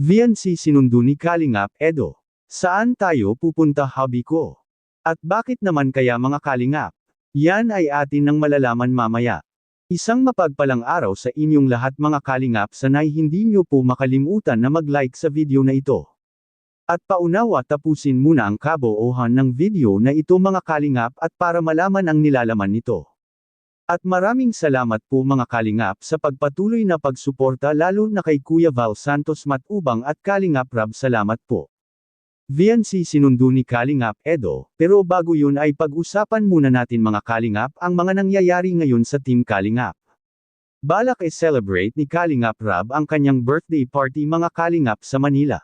VNC sinundo ni Kalingap Edo. Saan tayo pupunta hobby ko? At bakit naman kaya mga Kalingap? Yan ay atin nang malalaman mamaya. Isang mapagpalang araw sa inyong lahat mga Kalingap sanay hindi nyo po makalimutan na mag-like sa video na ito. At paunawa tapusin muna ang kaboohan ng video na ito mga Kalingap at para malaman ang nilalaman nito. At maraming salamat po mga Kalingap sa pagpatuloy na pagsuporta lalo na kay Kuya Val Santos Matubang at Kalingap Rab salamat po. VNC sinundo ni Kalingap Edo, pero bago yun ay pag-usapan muna natin mga Kalingap ang mga nangyayari ngayon sa Team Kalingap. Balak e-celebrate ni Kalingap Rab ang kanyang birthday party mga Kalingap sa Manila.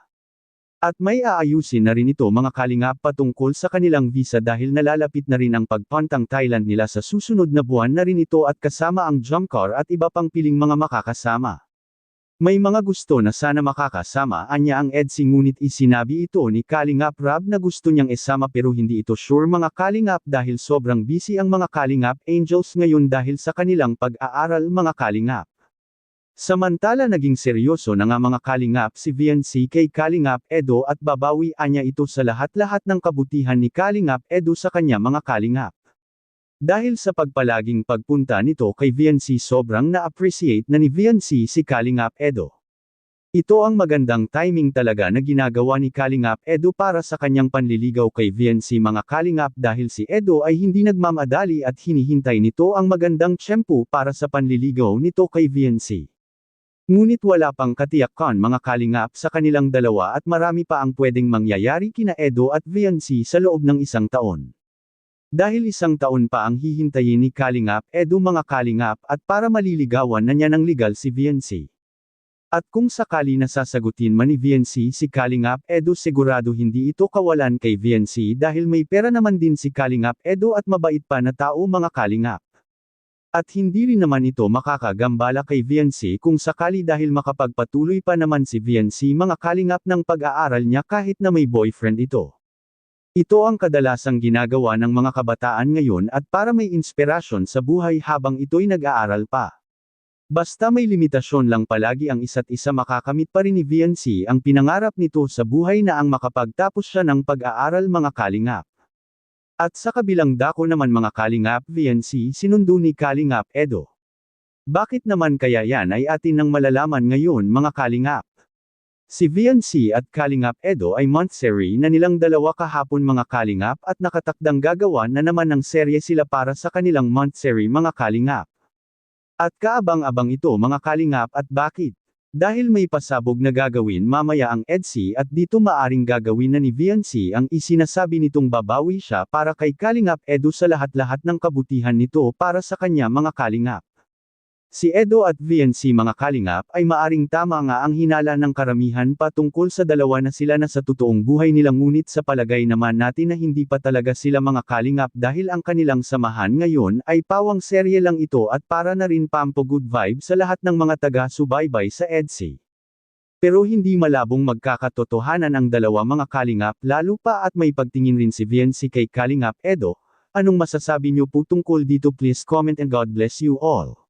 At may aayusin na rin ito mga kalingap patungkol sa kanilang visa dahil nalalapit na rin ang pagpuntang Thailand nila sa susunod na buwan na rin ito at kasama ang jump at iba pang piling mga makakasama. May mga gusto na sana makakasama anya ang EDSI ngunit isinabi ito ni Kalingap Rab na gusto niyang isama pero hindi ito sure mga Kalingap dahil sobrang busy ang mga Kalingap Angels ngayon dahil sa kanilang pag-aaral mga Kalingap. Samantala naging seryoso na nga mga Kalingap si VNC kay Kalingap Edo at babawi anya ito sa lahat-lahat ng kabutihan ni Kalingap Edo sa kanya mga Kalingap. Dahil sa pagpalaging pagpunta nito kay VNC sobrang na-appreciate na ni VNC si Kalingap Edo. Ito ang magandang timing talaga na ginagawa ni Kalingap Edo para sa kanyang panliligaw kay VNC mga Kalingap dahil si Edo ay hindi nagmamadali at hinihintay nito ang magandang tiyempo para sa panliligaw nito kay VNC. Ngunit wala pang katiyakan mga kalingap sa kanilang dalawa at marami pa ang pwedeng mangyayari kina Edo at VNC sa loob ng isang taon. Dahil isang taon pa ang hihintayin ni Kalingap Edo mga kalingap at para maliligawan na niya ng legal si VNC. At kung sakali na sasagutin man ni VNC si Kalingap Edo sigurado hindi ito kawalan kay VNC dahil may pera naman din si Kalingap Edo at mabait pa na tao mga kalingap. At hindi rin naman ito makakagambala kay VNC kung sakali dahil makapagpatuloy pa naman si VNC mga kalingap ng pag-aaral niya kahit na may boyfriend ito. Ito ang kadalasang ginagawa ng mga kabataan ngayon at para may inspirasyon sa buhay habang ito'y nag-aaral pa. Basta may limitasyon lang palagi ang isa't isa makakamit pa rin ni VNC ang pinangarap nito sa buhay na ang makapagtapos siya ng pag-aaral mga kalingap. At sa kabilang dako naman mga Kalingap VNC sinundo ni Kalingap Edo. Bakit naman kaya yan ay atin nang malalaman ngayon mga Kalingap. Si VNC at Kalingap Edo ay monthsary na nilang dalawa kahapon mga Kalingap at nakatakdang gagawa na naman ng serye sila para sa kanilang monthsary mga Kalingap. At kaabang-abang ito mga Kalingap at bakit? Dahil may pasabog na gagawin mamaya ang EDSI at dito maaring gagawin na ni VNC ang isinasabi nitong babawi siya para kay Kalingap Edo sa lahat-lahat ng kabutihan nito para sa kanya mga Kalingap. Si Edo at VNC mga Kalingap ay maaring tama nga ang hinala ng karamihan patungkol sa dalawa na sila na sa totoong buhay nila ngunit sa palagay naman natin na hindi pa talaga sila mga Kalingap dahil ang kanilang samahan ngayon ay pawang serye lang ito at para na rin pampo good vibe sa lahat ng mga taga-subaybay sa EDSI. Pero hindi malabong magkakatotohanan ang dalawa mga Kalingap lalo pa at may pagtingin rin si VNC kay Kalingap Edo. Anong masasabi niyo po tungkol dito please comment and God bless you all.